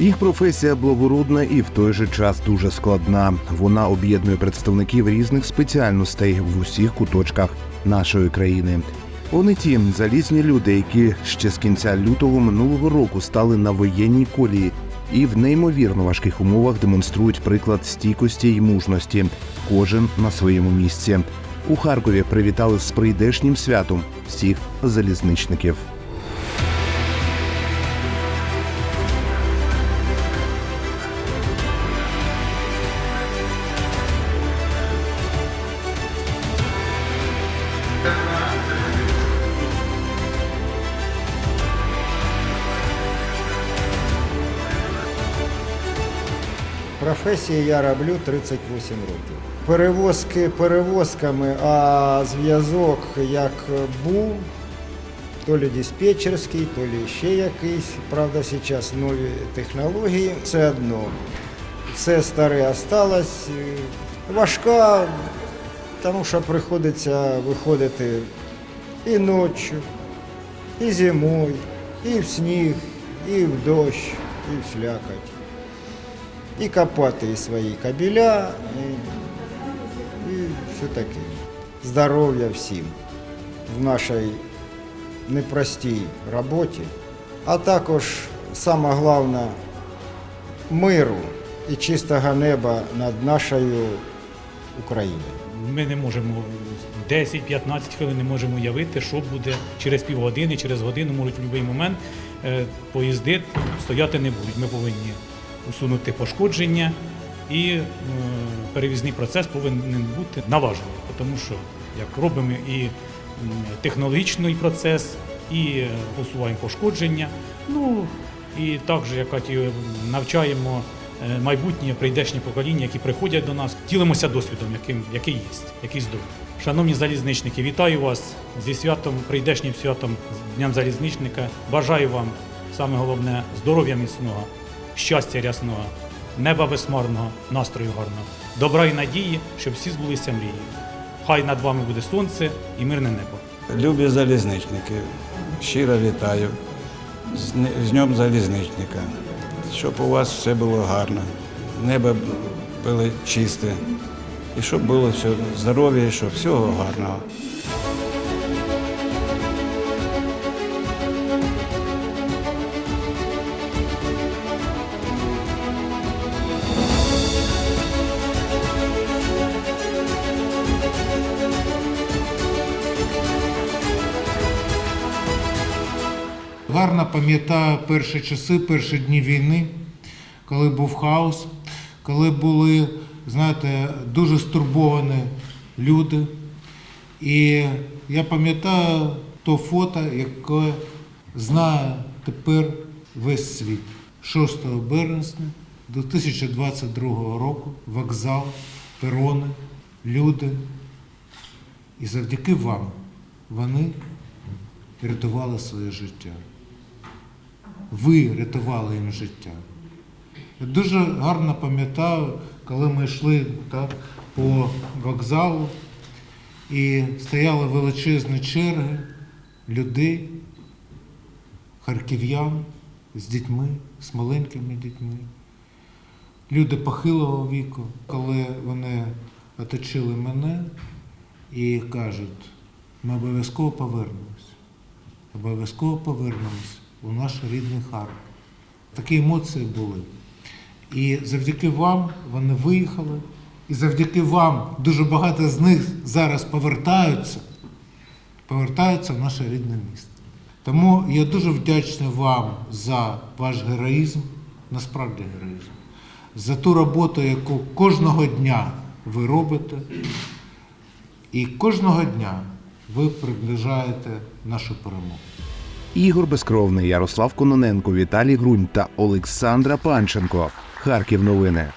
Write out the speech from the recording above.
Їх професія благородна і в той же час дуже складна. Вона об'єднує представників різних спеціальностей в усіх куточках нашої країни. Вони ті залізні люди, які ще з кінця лютого минулого року стали на воєнній колії і в неймовірно важких умовах демонструють приклад стійкості й мужності. Кожен на своєму місці. У Харкові привітали з прийдешнім святом всіх залізничників. Професії я роблю 38 років. Перевозки перевозками, а зв'язок як був, то лі диспетчерський, то лі ще якийсь. Правда, зараз нові технології. Все одно. Все старе осталось. Важка, тому що приходиться виходити і ночі, і зимою, і в сніг, і в дощ, і в слякоть і копати свої кабеля, і, і все таке. Здоров'я всім в нашій непростій роботі, а також саме головне миру і чистого неба над нашою Україною. Ми не можемо 10-15 хвилин не можемо уявити, що буде через півгодини, через годину, можуть в будь-який момент е, поїзди стояти не будуть. Ми повинні усунути пошкодження і е, перевізний процес повинен бути налажений, тому що як робимо і технологічний процес, і е, усуваємо пошкодження. Ну і також як навчаємо е, майбутнє прийдешнє покоління, які приходять до нас, ділимося досвідом, яким, який є, який здобув. Шановні залізничники, вітаю вас зі святом, прийдешнім святом, з Днем залізничника. Бажаю вам саме головне здоров'я міцного, щастя рясного, неба безмарного, настрою гарного, добра і надії, щоб всі збулися мрії. Хай над вами буде сонце і мирне небо. Любі залізничники, щиро вітаю з Днем залізничника. Щоб у вас все було гарно, небо було чисте, і щоб було все здоров'я, і щоб всього гарного. Гарно пам'ятаю перші часи, перші дні війни, коли був хаос, коли були, знаєте, дуже стурбовані люди. І я пам'ятаю то фото, яке знає тепер весь світ. 6 березня 2022 року вокзал, перони, люди. І завдяки вам вони рятували своє життя. Ви рятували їм життя. Я дуже гарно пам'ятаю, коли ми йшли так, по вокзалу і стояли величезні черги людей, харків'ян з дітьми, з маленькими дітьми. Люди похилого віку, коли вони оточили мене і кажуть, ми обов'язково повернемось обов'язково повернемось у наш рідний Харків. Такі емоції були. І завдяки вам вони виїхали, і завдяки вам дуже багато з них зараз повертаються, повертаються в наше рідне місто. Тому я дуже вдячний вам за ваш героїзм, насправді героїзм, за ту роботу, яку кожного дня ви робите. І кожного дня ви приближаєте нашу перемогу. Ігор Безкровний, Ярослав Кононенко, Віталій Грунь та Олександра Панченко. Харків новини.